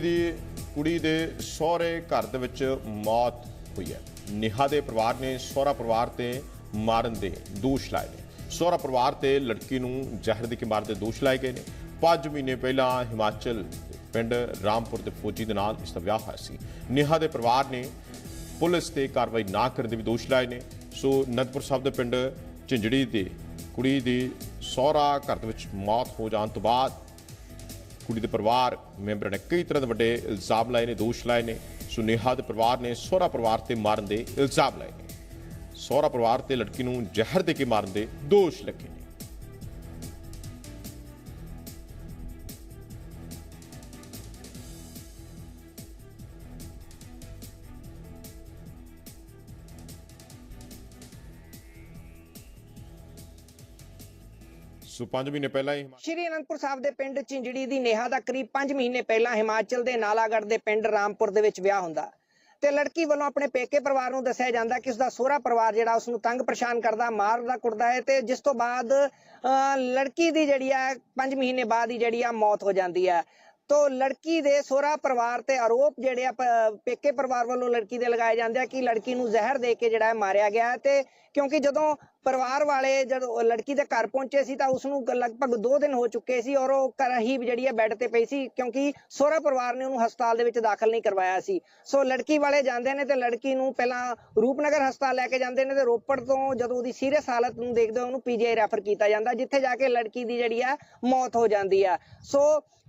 ਦੀ ਕੁੜੀ ਦੇ ਸਹੁਰੇ ਘਰ ਦੇ ਵਿੱਚ ਮੌਤ ਹੋਈ ਹੈ। ਨਿਹਾ ਦੇ ਪਰਿਵਾਰ ਨੇ ਸਹੁਰਾ ਪਰਿਵਾਰ ਤੇ ਮਾਰਨ ਦੇ ਦੋਸ਼ ਲਾਏ ਨੇ। ਸਹੁਰਾ ਪਰਿਵਾਰ ਤੇ ਲੜਕੀ ਨੂੰ ਜ਼ਹਿਰ ਦੇ ਕੇ ਮਾਰਨ ਦੇ ਦੋਸ਼ ਲਾਏ ਗਏ ਨੇ। 5 ਮਹੀਨੇ ਪਹਿਲਾਂ ਹਿਮਾਚਲ ਪਿੰਡ ਰਾਮਪੁਰ ਦੇ ਫੌਜੀ ਦੇ ਨਾਲ ਇਸ ਦਾ ਵਿਆਹ ਹੋਇਆ ਸੀ। ਨਿਹਾ ਦੇ ਪਰਿਵਾਰ ਨੇ ਪੁਲਿਸ ਤੇ ਕਾਰਵਾਈ ਨਾ ਕਰਨ ਦੇ ਵੀ ਦੋਸ਼ ਲਾਏ ਨੇ। ਸੋ ਨਦਪੁਰ ਸਾਹਿਬ ਦੇ ਪਿੰਡ ਝਿੰਜੜੀ ਦੇ ਕੁੜੀ ਦੀ ਸਹੁਰਾ ਘਰ ਦੇ ਵਿੱਚ ਮੌਤ ਹੋ ਜਾਣ ਤੋਂ ਬਾਅਦ ਕੁੜੀ ਦੇ ਪਰਿਵਾਰ ਮੈਂਬਰਾਂ ਨੇ ਕਈ ਤਰ੍ਹਾਂ ਦੇ ਵੱਡੇ ਇਲਜ਼ਾਮ ਲਾਏ ਨੇ, ਦੋਸ਼ ਲਾਏ ਨੇ। ਸੁਨੇਹਾ ਦੇ ਪਰਿਵਾਰ ਨੇ ਸਹੁਰਾ ਪਰਿਵਾਰ ਤੇ ਮਾਰਨ ਦੇ ਇਲਜ਼ਾਮ ਲਾਏ ਨੇ। ਸਹੁਰਾ ਪਰਿਵਾਰ ਤੇ ਲੜਕੀ ਨੂੰ ਜ਼ਹਿਰ ਦੇ ਕੇ ਮਾਰਨ ਦੇ ਦੋਸ਼ ਲੱਗੇ ਨੇ। ਸੋ 5 ਮਹੀਨੇ ਪਹਿਲਾਂ ਹੀ ਸ਼੍ਰੀ ਅਨੰਦਪੁਰ ਸਾਹਿਬ ਦੇ ਪਿੰਡ ਝਿੰਜੜੀ ਦੀ ਨੇਹਾ ਦਾ ਕਰੀਬ 5 ਮਹੀਨੇ ਪਹਿਲਾਂ ਹਿਮਾਚਲ ਦੇ ਨਾਲਾਗੜ੍ਹ ਦੇ ਪਿੰਡ ਰਾਮਪੁਰ ਦੇ ਵਿੱਚ ਵਿਆਹ ਹੁੰਦਾ। ਤੇ ਲੜਕੀ ਵੱਲੋਂ ਆਪਣੇ ਪੇਕੇ ਪਰਿਵਾਰ ਨੂੰ ਦੱਸਿਆ ਜਾਂਦਾ ਕਿ ਉਸਦਾ ਸਹੁਰਾ ਪਰਿਵਾਰ ਜਿਹੜਾ ਉਸ ਨੂੰ ਤੰਗ ਪਰੇਸ਼ਾਨ ਕਰਦਾ ਮਾਰਦਾ ਕੁੱਟਦਾ ਹੈ ਤੇ ਜਿਸ ਤੋਂ ਬਾਅਦ ਲੜਕੀ ਦੀ ਜਿਹੜੀ ਆ 5 ਮਹੀਨੇ ਬਾਅਦ ਹੀ ਜਿਹੜੀ ਆ ਮੌਤ ਹੋ ਜਾਂਦੀ ਹੈ। ਤੋ ਲੜਕੀ ਦੇ ਸੋਹਰਾ ਪਰਿਵਾਰ ਤੇ ਆਰੋਪ ਜਿਹੜੇ ਆ ਪੇਕੇ ਪਰਿਵਾਰ ਵੱਲੋਂ ਲੜਕੀ ਦੇ ਲਗਾਏ ਜਾਂਦੇ ਆ ਕਿ ਲੜਕੀ ਨੂੰ ਜ਼ਹਿਰ ਦੇ ਕੇ ਜਿਹੜਾ ਮਾਰਿਆ ਗਿਆ ਹੈ ਤੇ ਕਿਉਂਕਿ ਜਦੋਂ ਪਰਿਵਾਰ ਵਾਲੇ ਜਦੋਂ ਲੜਕੀ ਦੇ ਘਰ ਪਹੁੰਚੇ ਸੀ ਤਾਂ ਉਸ ਨੂੰ ਲਗਭਗ 2 ਦਿਨ ਹੋ ਚੁੱਕੇ ਸੀ ਔਰ ਉਹ ਘਰ ਹੀ ਜਿਹੜੀ ਹੈ ਬੈੱਡ ਤੇ ਪਈ ਸੀ ਕਿਉਂਕਿ ਸੋਹਰਾ ਪਰਿਵਾਰ ਨੇ ਉਹਨੂੰ ਹਸਪਤਾਲ ਦੇ ਵਿੱਚ ਦਾਖਲ ਨਹੀਂ ਕਰਵਾਇਆ ਸੀ। ਸੋ ਲੜਕੀ ਵਾਲੇ ਜਾਂਦੇ ਨੇ ਤੇ ਲੜਕੀ ਨੂੰ ਪਹਿਲਾਂ ਰੂਪਨਗਰ ਹਸਪਤਾਲ ਲੈ ਕੇ ਜਾਂਦੇ ਨੇ ਤੇ ਰੋਪੜ ਤੋਂ ਜਦੋਂ ਉਹਦੀ ਸੀਰੀਅਸ ਹਾਲਤ ਨੂੰ ਦੇਖਦੇ ਉਹਨੂੰ ਪੀਜੀਆਈ ਰੈਫਰ ਕੀਤਾ ਜਾਂਦਾ ਜਿੱਥੇ ਜਾ ਕੇ ਲੜਕੀ ਦੀ ਜਿਹੜੀ ਆ ਮੌਤ ਹੋ ਜਾਂਦੀ ਆ ਸੋ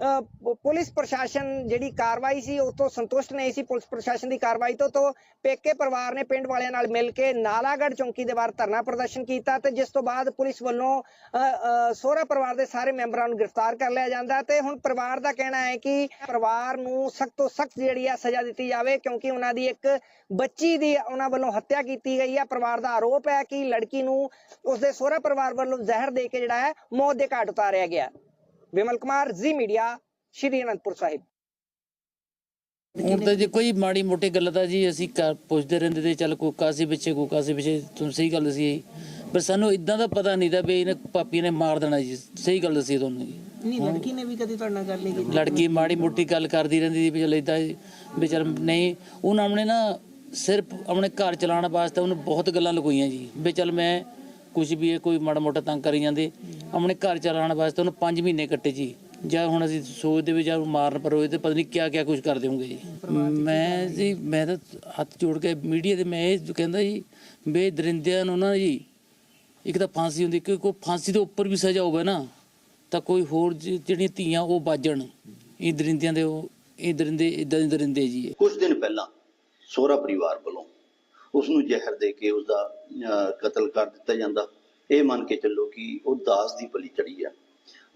ਅਹ, ਪੁਲਿਸ ਪ੍ਰਸ਼ਾਸਨ ਜਿਹੜੀ ਕਾਰਵਾਈ ਸੀ ਉਸ ਤੋਂ ਸੰਤੁਸ਼ਟ ਨਹੀਂ ਸੀ। ਪੁਲਿਸ ਪ੍ਰਸ਼ਾਸਨ ਦੀ ਕਾਰਵਾਈ ਤੋਂ ਤੋਂ ਪੇਕੇ ਪਰਿਵਾਰ ਨੇ ਪਿੰਡ ਵਾਲਿਆਂ ਨਾਲ ਮਿਲ ਕੇ ਨਾਲਾਗੜ੍ਹ ਚੌਂਕੀ ਦੇ ਬਾਹਰ ਧਰਨਾ ਪ੍ਰਦਰਸ਼ਨ ਕੀਤਾ ਤੇ ਜਿਸ ਤੋਂ ਬਾਅਦ ਪੁਲਿਸ ਵੱਲੋਂ ਅਹ, ਪਰਿਵਾਰ ਦੇ ਸਾਰੇ ਮੈਂਬਰਾਂ ਨੂੰ ਗ੍ਰਿਫਤਾਰ ਕਰ ਲਿਆ ਜਾਂਦਾ ਤੇ ਹੁਣ ਪਰਿਵਾਰ ਦਾ ਕਹਿਣਾ ਹੈ ਕਿ ਪਰਿਵਾਰ ਨੂੰ ਸਖਤ ਤੋਂ ਸਖਤ ਜਿਹੜੀ ਆ ਸਜ਼ਾ ਦਿੱਤੀ ਜਾਵੇ ਕਿਉਂਕਿ ਉਹਨਾਂ ਦੀ ਇੱਕ ਬੱਚੀ ਦੀ ਉਹਨਾਂ ਵੱਲੋਂ ਹੱਤਿਆ ਕੀਤੀ ਗਈ ਹੈ ਪਰਿਵਾਰ ਦਾ ਆਰੋਪ ਹੈ ਕਿ ਲੜਕੀ ਨੂੰ ਉਸਦੇ ਸਹੁਰਾ ਪਰਿਵਾਰ ਵੱਲੋਂ ਜ਼ਹਿਰ ਦੇ ਕੇ ਜਿਹੜਾ ਹੈ ਮੌਤ ਦੇ ਘਾਟ ਉਤਾਰਿਆ ਗਿਆ। ਵਿਮਲ ਕੁਮਾਰ ਜ਼ੀ ਮੀਡੀਆ ਸ਼੍ਰੀ ਅਨੰਦਪੁਰ ਸਾਹਿਬ। ਹੁਣ ਤਾਂ ਜੇ ਕੋਈ ਮਾੜੀ ਮੋਟੀ ਗੱਲ ਤਾਂ ਜੀ ਅਸੀਂ ਪੁੱਛਦੇ ਰਹਿੰਦੇ ਤੇ ਚੱਲ ਕੋਕਾ ਕਾਸੀ ਪਿੱਛੇ ਕੋਈ ਕਾਸੀ ਪਿੱਛੇ ਤੁਹਾਨੂੰ ਸਹੀ ਗੱਲ ਸੀ। ਪਰ ਸਾਨੂੰ ਇਦਾਂ ਦਾ ਪਤਾ ਨਹੀਂ ਦਾ ਵੀ ਇਹਨੇ ਪਾਪੀ ਨੇ ਮਾਰ ਦੇਣਾ ਜੀ। ਸਹੀ ਗੱਲ ਦੱਸੀ ਤੁਹਾਨੂੰ ਜੀ। ਨਹੀਂ ਲੜਕੀ ਨੇ ਵੀ ਕਦੀ ਤੁਹਾਡੇ ਨਾਲ ਗੱਲ ਨਹੀਂ ਕੀਤੀ। ਲੜਕੀ ਮਾੜੀ ਮੋਟੀ ਗੱਲ ਕਰਦੀ ਰਹਿੰਦੀ ਸੀ ਵੀ ਚੱਲ ਇਦਾਂ ਵੀ ਚੱਲ ਨਹੀਂ ਉਹਨਾਂ ਆਪਣੇ ਨਾ ਸਿਰਫ ਆਪਣੇ ਘਰ ਚਲਾਉਣ ਵਾਸਤੇ ਉਹਨੂੰ ਬਹੁਤ ਗੱਲਾਂ ਲਗੋਈਆਂ ਜੀ। ਵੀ ਚੱਲ ਮੈਂ ਕੁਝ ਵੀ ਇਹ ਕੋਈ ਮਾੜਾ ਮੋਟਾ ਤੰਗ ਕਰੀ ਜਾਂਦੇ ਆਪਣੇ ਘਰ ਚਲਾਉਣ ਵਾਸਤੇ ਉਹਨੂੰ 5 ਮਹੀਨੇ ਕੱਟੇ ਜੀ। ਜਾਂ ਹੁਣ ਅਸੀਂ ਸੋਚਦੇ ਵੀ ਜਾਂ ਮਾਰਨ ਪਰ ਹੋਏ ਤੇ ਪਤਾ ਨਹੀਂ ਕਿਆ ਕਿਆ ਕੁਝ ਕਰ ਦੇਵਾਂਗੇ ਜੀ। ਮੈਂ ਜੀ ਮੈਂ ਤਾਂ ਹੱਥ ਜੋੜ ਕੇ ਮੀਡੀਆ ਤੇ ਮੈਂ ਇਹ ਕਹਿੰਦਾ ਜੀ ਬੇ ਦਰਿੰਦਿਆਂ ਨੂੰ ਨਾ ਜੀ ਇੱਕ ਤਾਂ ਫਾਂਸੀ ਹੁੰਦੀ ਕਿ ਕੋਈ ਫਾਂਸੀ ਦੇ ਉੱਪਰ ਵੀ ਸਜ਼ਾ ਹੋਵੇ ਨਾ, ਤਾਂ ਕੋਈ ਹੋਰ ਜਿਹੜੀਆਂ ਧੀਆਂ ਉਹ ਬਾਜਣ, ਇਹ ਦਰਿੰਦਿਆਂ ਦੇ ਉਹ, ਇਹ ਦਰਿੰਦੇ ਇਦਾਂ ਦੇ ਦਰਿੰਦੇ ਜੀ ਕੁਝ ਦਿਨ ਪਹਿਲਾਂ ਸੋਹਰਾ ਪਰਿਵਾਰ ਵੱਲੋਂ ਉਸ ਨੂੰ ਜ਼ਹਿਰ ਦੇ ਕੇ ਉਸ ਦਾ ਕਤਲ ਕਰ ਦਿੱਤਾ ਜਾਂਦਾ। ਇਹ ਮੰਨ ਕੇ ਚੱਲੋ ਕਿ ਉਹ ਦਾਸ ਦੀ ਬਲੀ ਚੜੀ ਆ।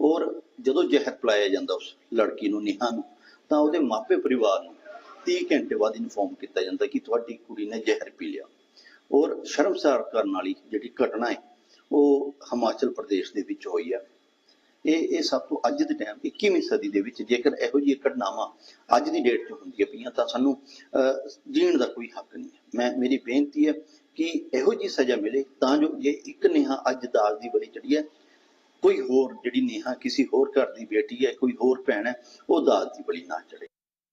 ਔਰ ਜਦੋਂ ਜ਼ਹਿਰ ਪਿਲਾਇਆ ਜਾਂਦਾ ਉਸ ਲੜਕੀ ਨੂੰ, ਨਿਹਾ ਨੂੰ, ਤਾਂ ਉਹਦੇ ਮਾਪੇ ਪਰਿਵਾਰ ਨੂੰ 30 ਘੰਟੇ ਬਾਅਦ ਇਨਫੋਰਮ ਕੀਤਾ ਜਾਂਦਾ ਕਿ ਤੁਹਾਡੀ ਕੁੜੀ ਨੇ ਜ਼ਹਿਰ ਪੀ ਲਿਆ। ਔਰ ਸ਼ਰਮਸਾਰ ਕਰਨ ਵਾਲੀ ਜਿਹੜੀ ਘਟਨਾ ਹੈ ਉਹ ਹਿਮਾਚਲ ਪ੍ਰਦੇਸ਼ ਦੇ ਵਿੱਚ ਹੋਈ ਆ। ਇਹ ਇਹ ਸਭ ਤੋਂ ਅੱਜ ਦੇ ਟਾਈਮ 21ਵੀਂ ਸਦੀ ਦੇ ਵਿੱਚ ਜੇਕਰ ਇਹੋ ਜਿਹੀ ਘਟਨਾਵਾਂ ਅੱਜ ਦੀ ਡੇਟ 'ਚ ਹੁੰਦੀਆਂ ਪਈਆਂ ਤਾਂ ਸਾਨੂੰ ਜੀਣ ਦਾ ਕੋਈ ਹੱਕ ਨਹੀਂ ਹੈ। ਮੈਂ, ਮੇਰੀ ਬੇਨਤੀ ਹੈ ਕਿ ਇਹੋ ਜਿਹੀ ਸਜ਼ਾ ਮਿਲੇ ਤਾਂ ਜੋ ਜੇ ਇੱਕ ਨੇਹਾ ਅੱਜ ਦਾਸ ਦੀ ਬਲੀ ਚੜੀ ਹੈ, ਕੋਈ ਹੋਰ ਜਿਹੜੀ ਨੇਹਾ ਕਿਸੇ ਹੋਰ ਘਰ ਦੀ ਬੇਟੀ ਹੈ, ਕੋਈ ਹੋਰ ਭੈਣ ਹੈ, ਉਹ ਦਾਸ ਦੀ ਬਲੀ ਨਾ ਚੜੇ